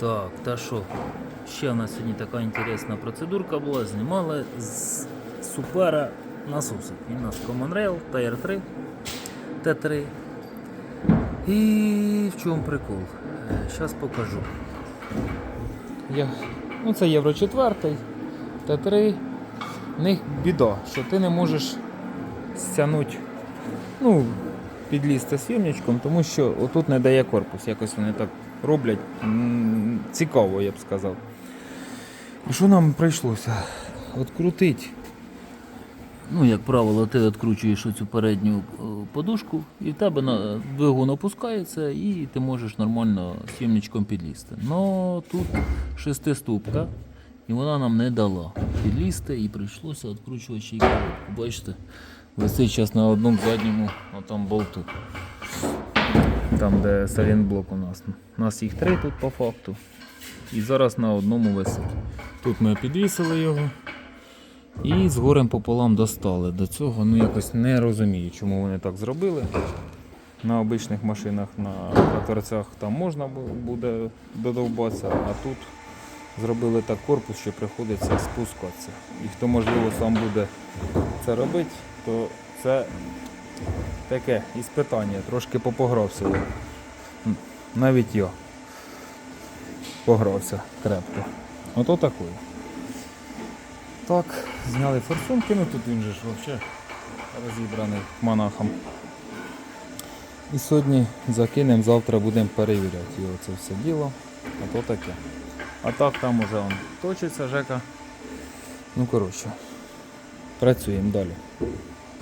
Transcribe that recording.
Так, та що? Ще в нас сьогодні така інтересна процедурка була. Знімали з супера насосик. Він у нас Common Rail, Tier 3, Т3. І в чому прикол? Зараз покажу. Я... Ну, це Євро 4, Т3. В них біда, що ти не можеш стягнути, ну, підлізти свірничком, тому що отут не дає корпус. Якось вони так роблять. Цікаво, я б сказав. І що нам прийшлося? Открутити. Ну, як правило, ти відкручуєш оцю передню е, подушку, і в тебе на двигун опускається, і ти можеш нормально сімничком підлізти. Но тут шестиступка, і вона нам не дала підлізти, і прийшлося відкручувати. Бачите, висить зараз на одному задньому отам болту. Там, де салінблок у нас. У нас їх три тут по факту. І зараз на одному висить. Тут ми підвісили його. І з горем пополам достали. До цього ну якось не розумію, чому вони так зробили. На обичних машинах, на тракторцях там можна буде додовбатися, а тут зробили так корпус, що приходиться спускатися. І хто можливо сам буде це робити, то це таке іспитання, трошки попогрався Навіть я погрався крепко. Ото такою. Так, зняли форсунки, ну тут він же ж взагалі розібраний монахом. І сьогодні закинемо, завтра будемо перевіряти його це все діло. А то таке. А так там уже он точиться Жека. Ну коротше, працюємо далі.